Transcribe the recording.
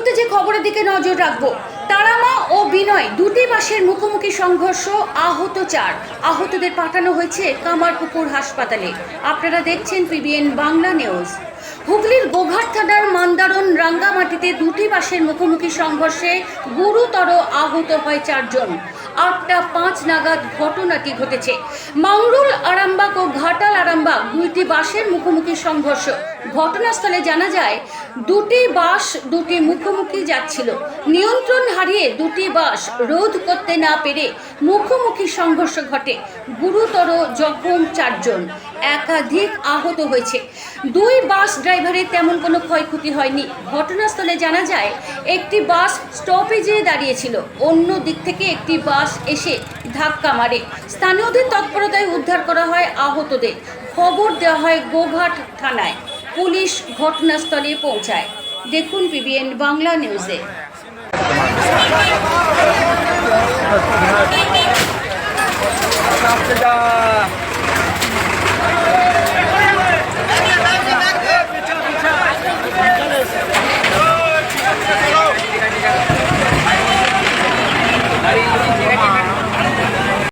মুহূর্তে যে খবরের দিকে নজর রাখব, তারামা ও বিনয় দুটি বাসের মুখোমুখি সংঘর্ষ, আহত চার। আহতদের পাঠানো হয়েছে কামারপুকুর হাসপাতালে। আপনারা দেখছেন পিবিএন বাংলা নিউজ। হুগলির গোঘাট থানার মান্দারন রাঙ্গামাটিতে দুটি বাসের মুখোমুখি সংঘর্ষে গুরুতর আহত হয় চারজন। আটটা পাঁচ নাগাদ ঘটনাটি ঘটেছে। মাংরুল আরামবাগ ও ঘাটাল আরামবাগ দুইটি বাসের মুখোমুখি সংঘর্ষ। ঘটনাস্থলে জানা যায় দুটি বাস দুটি মুখোমুখি যাচ্ছিল। নিয়ন্ত্রণ হারিয়ে দুটি বাস রোধ করতে না পেরে মুখোমুখি সংঘর্ষ ঘটে। গুরুতর জখম চারজন। একাধিক আহত হয়েছে। দুই বাস ড্রাইভারের তেমন কোনো ক্ষয়ক্ষতি হয়নি। ঘটনাস্থলে জানা যায়, একটি বাস স্টপেজে দাঁড়িয়েছিল। অন্য দিক থেকে একটি বাস এসে ধাক্কা মারে। স্থানীয়দের তৎপরতায় উদ্ধার করা হয় আহতদের। খবর দেওয়া হয় গোঘাট থানায়। পুলিশ ঘটনাস্থলে পৌঁছায়। দেখুন পিবিএন বাংলা নিউজে